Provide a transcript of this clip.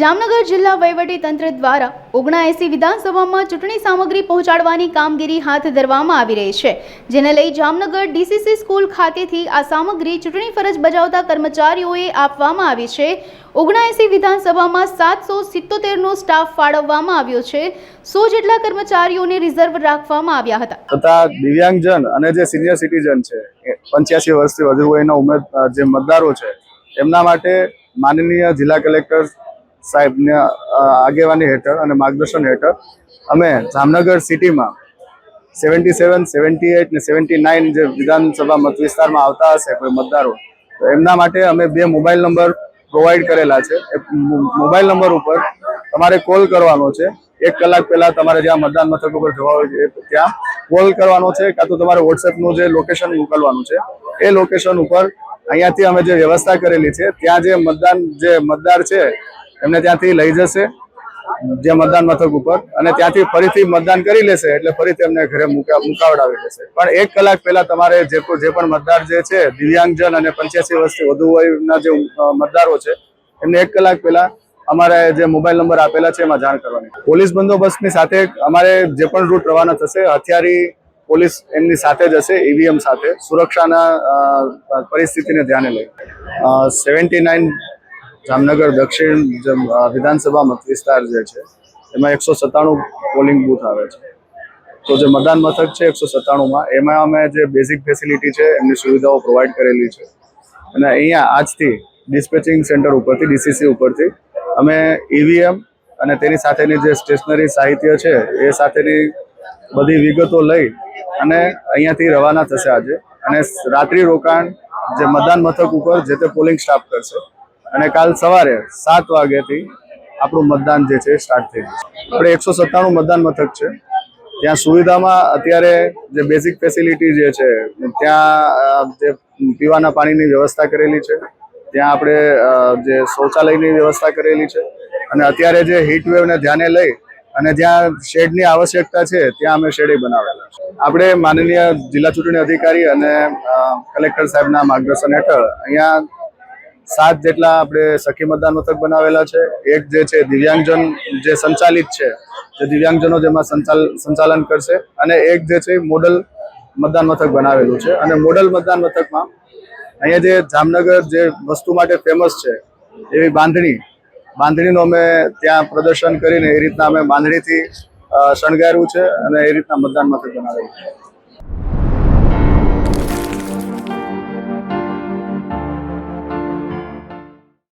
જામનગર જિલ્લા તંત્ર દ્વારા ઓગણાએંસી વિધાનસભામાં ચૂંટણી સામગ્રી પહોંચાડવાની કામગીરી હાથ ધરવામાં આવી રહી છે, જેને લઈ જામનગર ડીસીસી સ્કૂલ ખાતેથી આ સામગ્રી ચૂંટણી ફરજ બજાવતા કર્મચારીઓએ આપવામાં આવી છે. ઓગણાએંસી વિધાનસભામાં સાતસો સિત્તોતેરનો સ્ટાફ ફાળવવામાં આવ્યો છે. સો જેટલા કર્મચારીઓને રિઝર્વ રાખવામાં આવ્યા હતા. તથા દિવ્યાંગજન અને જે સિનિયર સિટીઝન છે પંચ્યાસી વર્ષથી વધુ વયના ઉમેદ જે મતદારો છે, એમના માટે માનનીય જિલ્લા કલેક્ટર સાહેબને આગેવાની હેઠળ અને માર્ગદર્શન હેઠળ અમે જામનગર સિટીમાં સેવન્ટી સેવન, સેવન્ટી એટ ને સેવન્ટી નાઇન જે વિધાનસભા મત વિસ્તારમાં આવતા હશે કોઈ મતદારો, તો એમના માટે અમે બે મોબાઈલ નંબર પ્રોવાઈડ કરેલા છે. મોબાઈલ નંબર ઉપર તમારે કોલ કરવાનો છે. એક કલાક પહેલા તમારે જ્યાં મતદાન મથક ઉપર જવા હોય ત્યાં કોલ કરવાનો છે, કાં તો તમારે વોટ્સએપનું જે લોકેશન મોકલવાનું છે. એ લોકેશન ઉપર અહીંયાથી અમે જે વ્યવસ્થા કરેલી છે, ત્યાં જે મતદાન, જે મતદાર છે એમને ત્યાંથી લઈ જશે જે મતદાન મથક ઉપર. અને ત્યાંથી ફરીથી મતદાન કરી લેશે એટલે ફરીથી એમને ઘરે મુકા મુકાવડાવી લેશે. પણ એક કલાક પહેલા તમારે જે જે પણ મતદાર જે છે, દિવ્યાંગજન અને પંચ્યાસી વર્ષથી વધુ વયના જે મતદારો છે, એમને એક કલાક પહેલા અમારે જે મોબાઈલ નંબર આપેલા છે એમાં જાણ કરવાની. પોલીસ બંદોબસ્તની સાથે અમારે જે પણ રૂટ રવાના થશે, હથિયારી પોલીસ એમની સાથે જ હશે, ઈવીએમ સાથે. સુરક્ષાના પરિસ્થિતિને ધ્યાને લઈ. સેવન્ટી નાઇન જામનગર દક્ષિણ વિધાનસભા મત વિસ્તાર જે છે, એમાં એકસો સત્તાણું પોલિંગ બૂથ આવે છે. તો જે મતદાન મથક છે એકસો સત્તાણુંમાં, એમાં અમે જે બેઝિક ફેસિલિટી છે, એમની સુવિધાઓ પ્રોવાઈડ કરેલી છે. અને અહીંયા આજથી ડિસ્પેચિંગ સેન્ટર ઉપરથી ડીસીસી ઉપરથી, અમે ઈવીએમ અને તેની સાથેની જે સ્ટેશનરી સાહિત્ય છે, એ સાથેની બધી વિગતો લઈ અને અહીંયાથી રવાના થશે આજે. અને રાત્રિ રોકાણ જે મતદાન મથક ઉપર જે તે પોલિંગ સ્ટાફ કરશે અને કાલ સવારે સાત વાગ્યાથી આપણું મતદાન જે છે સ્ટાર્ટ થઈ જશે આપણે એકસો સત્તાણું મતદાન મથક છે. ત્યાં સુવિધામાં અત્યારે જે બેઝિક ફેસિલિટી જે છે, ત્યાં જે પીવાના પાણીની વ્યવસ્થા કરેલી છે. ત્યાં આપણે જે શૌચાલયની વ્યવસ્થા કરેલી છે. અને અત્યારે જે હીટ વેવને ધ્યાને લઈ અને જ્યાં શેડની આવશ્યકતા છે, ત્યાં અમે શેડે બનાવેલા છે. આપણે માનનીય જિલ્લા ચૂંટણી અધિકારી અને કલેક્ટર સાહેબના માર્ગદર્શન હેઠળ અહીંયા સાત જેટલા આપણે સખી મતદાન મથક બનાવેલા છે. એક જે છે, દિવ્યાંગજન જે સંચાલિત છે, જે દિવ્યાંગજનો જેમાં સંચાલ, સંચાલન કરશે અને એક જે છે, મોડલ મતદાન મથક બનાવેલું છે. અને મોડલ મતદાન મથકમાં અહીંયા જે જામનગર જે વસ્તુ માટે ફેમસ છે, એવી બાંધણી, બાંધણીનું અમે ત્યાં પ્રદર્શન કરીને એ રીતના અમે બાંધણીથી શણગાર્યું છે અને એ રીતના મતદાન મથક બનાવેલું છે.